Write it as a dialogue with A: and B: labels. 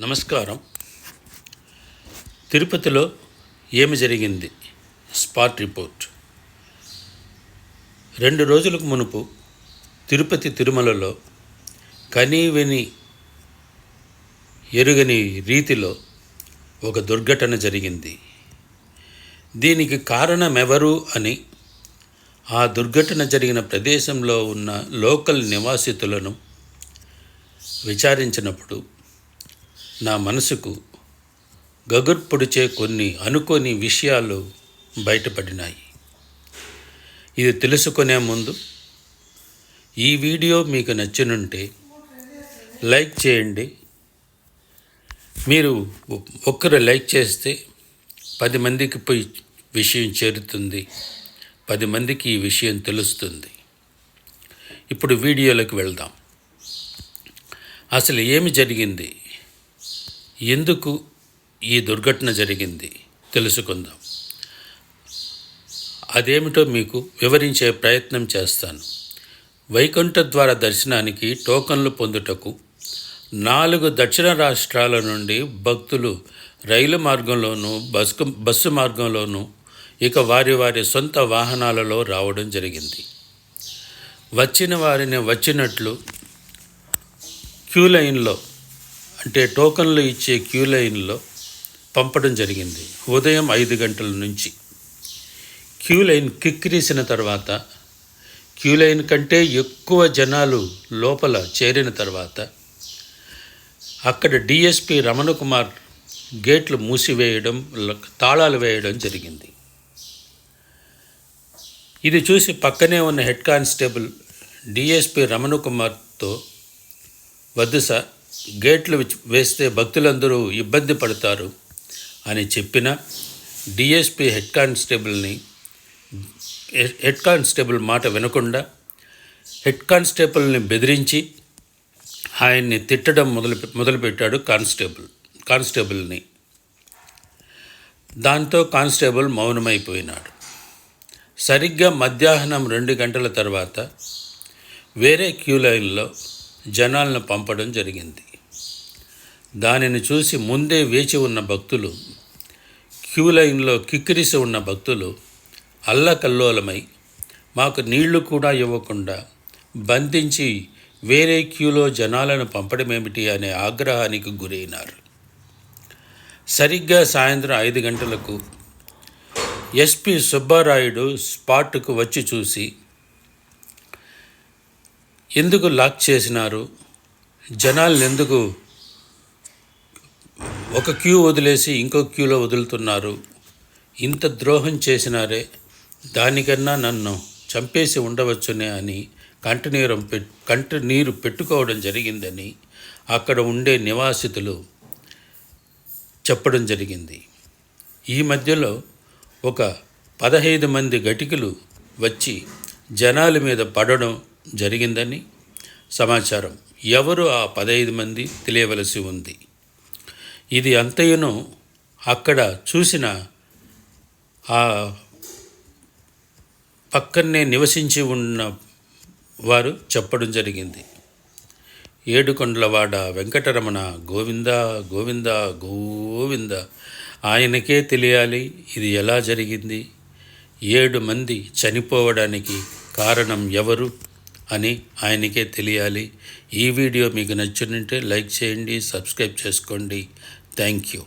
A: నమస్కారం. తిరుపతిలో ఏమి జరిగింది? Spot report. రెండు రోజులకు మునుపు తిరుపతి తిరుమలలో కనీవెని ఎరుగని రీతిలో ఒక దుర్ఘటన జరిగింది. దీనికి కారణమెవరు అని ఆ దుర్ఘటన జరిగిన ప్రదేశంలో ఉన్న లోకల్ నివాసితులను విచారించినప్పుడు నా మనసుకు గగుర్పొడిచే కొన్ని అనుకోని విషయాలు బయటపడినాయి. ఇది తెలుసుకునే ముందు ఈ వీడియో మీకు నచ్చినుంటే లైక్ చేయండి. మీరు ఒక్కరు లైక్ చేస్తే పది మందికి పోయి విషయం చేరుతుంది. పది మందికి ఈ విషయం తెలుస్తుంది. ఇప్పుడు వీడియోలోకి వెళ్దాం. అసలు ఏమి జరిగింది? ఎందుకు ఈ దుర్ఘటన జరిగింది? తెలుసుకుందాం. అదేమిటో మీకు వివరించే ప్రయత్నం చేస్తాను. వైకుంఠ ద్వార దర్శనానికి టోకన్లు పొందుటకు నాలుగు దక్షిణ రాష్ట్రాల నుండి భక్తులు రైలు మార్గంలోనూ బస్సు బస్సు మార్గంలోనూ ఇక వారి వారి సొంత వాహనాలలో రావడం జరిగింది. వచ్చిన వారిని వచ్చినట్లు క్యూ లైన్లో అంటే టోకన్లు ఇచ్చే క్యూ లైన్లో పంపడం జరిగింది. ఉదయం ఐదు గంటల నుంచి. క్యూ లైన్ కిక్కిరీసిన తర్వాత క్యూ లైన్ కంటే ఎక్కువ జనాలు లోపల చేరిన తర్వాత అక్కడ డిఎస్పి రమణ కుమార్ గేట్లు మూసివేయడం తాళాలు వేయడం జరిగింది. ఇది చూసి పక్కనే ఉన్న హెడ్ కానిస్టేబుల్ డిఎస్పి రమణ కుమార్తో వద్దు సార్ గేట్లు వేస్తే భక్తులందరూ ఇబ్బంది పడతారు అని చెప్పిన డిఎస్పి హెడ్ కానిస్టేబుల్ని హెడ్ కానిస్టేబుల్ మాట వినకుండా హెడ్ కానిస్టేబుల్ని బెదిరించి ఆయన్ని తిట్టడం మొదలు మొదలుపెట్టాడు కానిస్టేబుల్ కానిస్టేబుల్ని. దాంతో కానిస్టేబుల్ మౌనమైపోయినాడు. సరిగ్గా మధ్యాహ్నం రెండు గంటల తర్వాత వేరే క్యూ లైన్లో జనాలను పంపడం జరిగింది. దానిని చూసి ముందే వేచి ఉన్న భక్తులు క్యూ లైన్లో కిక్కిరిసి ఉన్న భక్తులు అల్లకల్లోలమై మాకు నీళ్ళు కూడా ఇవ్వకుండా బంధించి వేరే క్యూలో జనాలను పంపడమేమిటి అనే ఆగ్రహానికి గురైనారు. సరిగ్గా సాయంత్రం ఐదు గంటలకు ఎస్పి సుబ్బారాయుడు స్పాట్కు వచ్చి చూసి ఎందుకు లాక్ చేసినారు? జనాలను ఎందుకు ఒక క్యూ వదిలేసి ఇంకో క్యూలో వదులుతున్నారు? ఇంత ద్రోహం చేసినారే దానికన్నా నన్ను చంపేసి ఉండవచ్చునే అని కంటినీరం పెట్ కంటి నీరు పెట్టుకోవడం జరిగిందని అక్కడ ఉండే నివాసితులు చెప్పడం జరిగింది. ఈ మధ్యలో ఒక పదహైదు మంది గటికులు వచ్చి జనాల మీద పడడం జరిగిందని సమాచారం. ఎవరు ఆ పదహైదు మంది తెలియవలసి ఉంది? ఇది అంతయును అక్కడ చూసిన ఆ పక్కనే నివసించి ఉన్న వారు చెప్పడం జరిగింది. ఏడుకొండలవాడ వెంకటరమణ గోవింద గోవింద గోవింద ఆయనకే తెలియాలి ఇది ఎలా జరిగింది? ఏడు మంది చనిపోవడానికి కారణం ఎవరు? అని ఆయనకే తెలియాలి. ఈ వీడియో మీకు నచ్చినట్టే లైక్ చేయండి సబ్స్క్రైబ్ చేసుకోండి. Thank you.